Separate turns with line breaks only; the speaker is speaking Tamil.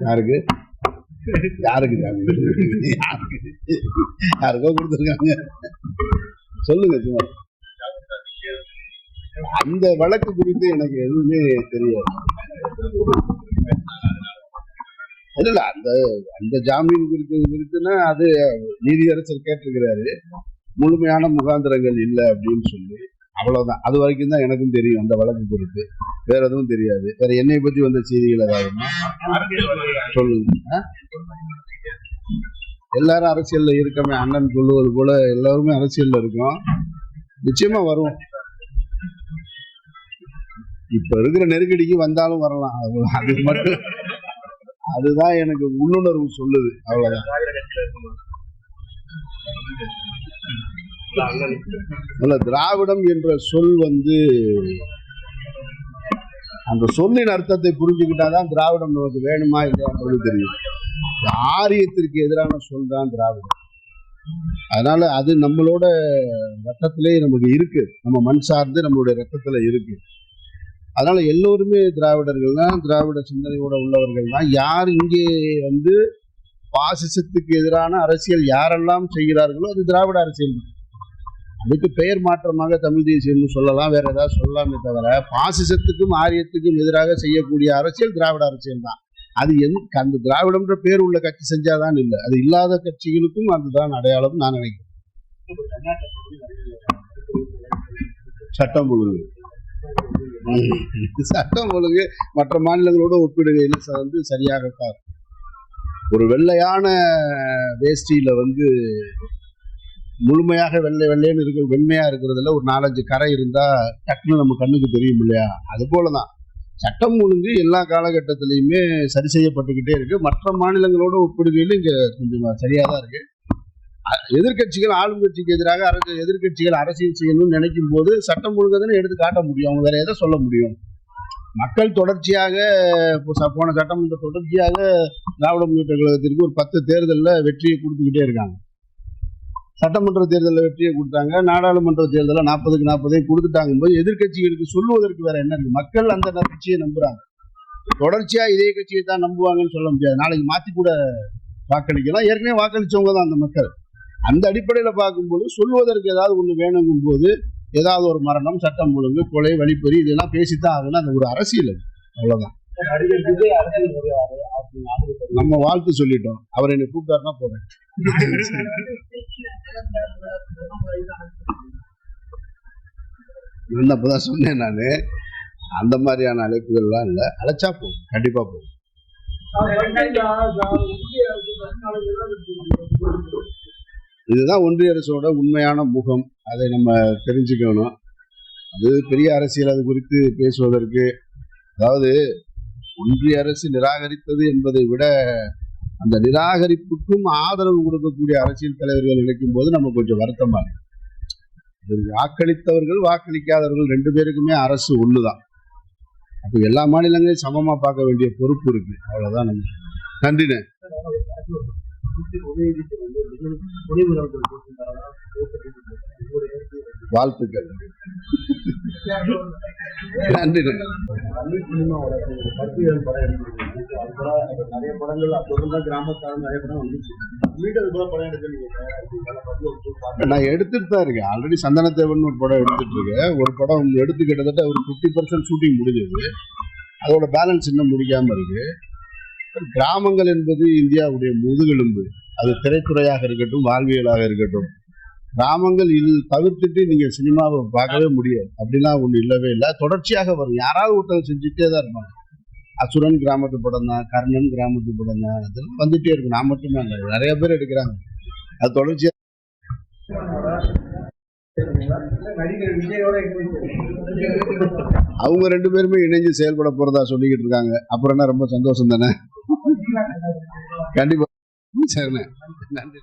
யாருக்கு? யாருக்கு ஜாமீன் யாருக்கோ? கொடுத்துருக்காங்க. சொல்லுங்க சும்மா. அந்த வழக்கு குறித்து எனக்கு எதுவுமே தெரியாது. இல்ல இல்ல அந்த அந்த ஜாமீன் குறித்து குறித்துனா அது நீதியரசர் கேட்டிருக்கிறாரு. முழுமையான முகாந்திரங்கள் இல்லை அப்படின்னு சொல்லி. அவ்வளவுதான். அது வரைக்கும் தான் எனக்கும் தெரியும் அந்த வழக்கு குறித்து. வேற எதுவும் தெரியாது. வேற என்னை பத்தி வந்த செய்திகள் ஏதாவது சொல்லுங்க. எல்லாரும் அரசியல்ல இருக்கமே அண்ணன் சொல்லுவது போல எல்லாருமே அரசியல்ல இருக்கோம். நிச்சயமா வரும் இப்ப இருக்கிற நெருக்கடிக்கு வந்தாலும் வரலாம். அது- மட்டும் அதுதான் எனக்கு உள்ளுணர்வு சொல்லுது. அவ்வளவுதான். திராவிடம் என்ற சொல் வந்து அந்த சொல்லின் அர்த்தத்தை புரிஞ்சுக்கிட்டாதான் திராவிடம் நமக்கு வேணுமா இல்லையான்றது தெரியும். ஆரியத்திற்கு எதிரான சொல் தான் திராவிடம். அதனால அது நம்மளோட ரத்தத்திலே நமக்கு இருக்கு. நம்ம மண் சார்ந்து நம்மளுடைய ரத்தத்துல இருக்கு. அதனால எல்லோருமே திராவிடர்கள் தான் திராவிட சிந்தனையோட உள்ளவர்கள் தான். யார் இங்கே வந்து பாசிசத்துக்கு எதிரான அரசியல் யாரெல்லாம் செய்கிறார்களோ அது திராவிட அரசியல் தான். அதுக்கு பெயர் மாற்றமாக தமிழ் தேசியம்னு சொல்லலாம் வேற ஏதாவது சொல்லலாமே தவிர பாசிசத்துக்கும் ஆரியத்துக்கும் எதிராக செய்யக்கூடிய அரசியல் திராவிட அரசியல் தான். அது எந் அந்த திராவிடம்ன்ற பேர் உள்ள கட்சி செஞ்சாதான் இல்லை. அது இல்லாத கட்சிகளுக்கும் அதுதான் அடையாளம் நான் நினைக்கிறேன். சட்டம் ஒழுங்கு. சட்டம் ஒழுங்கு மற்ற மாநிலங்களோட ஒப்பிடுகையில் வந்து சரியாகத்தான் இருக்கும். ஒரு வெள்ளையான வேஷ்டியில வந்து முழுமையாக வெள்ளை வெள்ளைன்னு இருக்க வெண்மையா இருக்கிறதுல ஒரு நாலஞ்சு கரை இருந்தா டக்குன்னு நம்ம கண்ணுக்கு தெரியும் இல்லையா? அது போலதான். சட்டம் ஒழுங்கு எல்லா காலகட்டத்திலையுமே சரி செய்யப்பட்டுக்கிட்டே இருக்கு. மற்ற மாநிலங்களோட ஒப்பிடுகையில் இங்க கொஞ்சம் சரியா தான் இருக்கு. அ- எதிர்க்கட்சிகள் ஆளும் கட்சிக்கு எதிராக அரசு எதிர்க்கட்சிகள் அரசியல் செய்யணும்னு நினைக்கும் போது சட்டம் ஒழுங்கு எடுத்து காட்ட முடியும். அவங்க வேற எதை சொல்ல முடியும்? மக்கள் தொடர்ச்சியாக இப்போ போன சட்டமன்ற தொடர்ச்சியாக திராவிட முன்னேற்ற கழகத்திற்கு ஒரு பத்து தேர்தலில் வெற்றியை கொடுத்துக்கிட்டே இருக்காங்க. சட்டமன்ற தேர்தலில் வெற்றியை கொடுத்தாங்க. நாடாளுமன்ற தேர்தலில் நாற்பதுக்கு நாற்பதையும் கொடுத்துட்டாங்க. போது எதிர்க்கட்சிகளுக்கு சொல்லுவதற்கு வேற என்ன இருக்கு? மக்கள் அந்த கட்சியை நம்புறாங்க. தொடர்ச்சியா இதே கட்சியை தான் நம்புவாங்கன்னு சொல்ல முடியாது. நாளைக்கு மாத்தி கூட வாக்களிக்கலாம். ஏற்கனவே வாக்களிச்சவங்க தான் அந்த மக்கள். அந்த அடிப்படையில பார்க்கும்போது சொல்வதற்கு ஏதாவது ஒண்ணு வேணுங்கும் போது ஏதாவது ஒரு மரணம் சட்டம் ஒழுங்கு கொலை வழிப்பறி இதெல்லாம் பேசித்தான் ஆகணும். அந்த ஒரு அரசியல் அவ்வளவுதான். நம்ம வாழ்த்து சொல்லிட்டோம். அவர் என்னை கூப்பிட்டாருன்னா போறேன். நான் அப்பதான் சொன்னேன் நானு. அந்த மாதிரியான அழைப்புகள்லாம் இல்லை. அழைச்சா போகும் கண்டிப்பா போகும் இதுதான் ஒன்றிய அரசோட உண்மையான முகம். அதை நம்ம தெரிஞ்சுக்கணும். அது பெரிய அரசியல் அது குறித்து பேசுவதற்கு. அதாவது ஒன்றிய அரசு நிராகரித்தது என்பதை விட அந்த நிராகரிப்புக்கும் ஆதரவு கொடுக்கக்கூடிய அரசியல் தலைவர்கள் நினைக்கும் போது நம்ம கொஞ்சம் வருத்தமா இருக்கு. வாக்களித்தவர்கள் வாக்களிக்காதவர்கள் ரெண்டு பேருக்குமே அரசு ஒண்ணுதான். அப்போ எல்லா மாநிலங்களையும் சமமா பார்க்க வேண்டிய பொறுப்பு இருக்கு. அவ்வளவுதான் நம்ம நன்றிண்ணே வாழ்த்துக்கள்.
கூட நிறைய படங்கள் அப்போ இருந்தா கிராமத்தாலும் நிறைய படம் வந்துச்சு.
நான் எடுத்துட்டு தான் இருக்கேன். ஆல்ரெடி சந்தனத்தேவன் ஒரு படம் எடுத்துட்டு இருக்கேன். ஒரு படம் எடுத்து கிட்டத்தட்ட ஒரு ஃபிஃப்டி பர்சன்ட் ஷூட்டிங் முடிஞ்சது. அதோட பேலன்ஸ் இன்னும் முடிக்காம இருக்கு. கிராமங்கள் என்பது இந்தியாவுடைய முதுகெலும்பு. அது திரைத்துறையாக இருக்கட்டும் வாழ்வியலாக இருக்கட்டும். கிராமங்கள் இது தவிர்த்துட்டு நீங்க சினிமாவை பார்க்கவே முடியாது. அப்படிலாம் ஒண்ணு இல்லவே இல்லை. தொடர்ச்சியாக வரும். யாராவது ஒருத்தர் செஞ்சுட்டே தான் இருப்பாங்க. அசுரன் கிராமத்து படம் தான் கர்ணன் கிராமத்து படம் தான் அதெல்லாம் வந்துட்டே இருக்கும். நான் மட்டுமே இல்லை நிறைய பேர் எடுக்கிறாங்க. அது தொடர்ச்சியா அவங்க ரெண்டு பேருமே இணைஞ்சு செயல்பட போறதா சொல்லிக்கிட்டு இருக்காங்க. அப்புறம் என்ன ரொம்ப சந்தோஷம் தானே? கண்டிப்பா. சரிண்ணே. நன்றி.